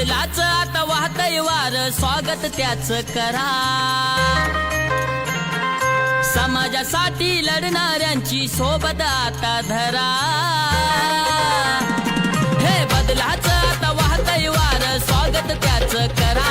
बदलाच आता वाहत वार स्वागत त्याच करा. समाजासाठी लढणाऱ्यांची सोबत आता धरा. हे बदलाच आता वाहत वार स्वागत त्याच करा.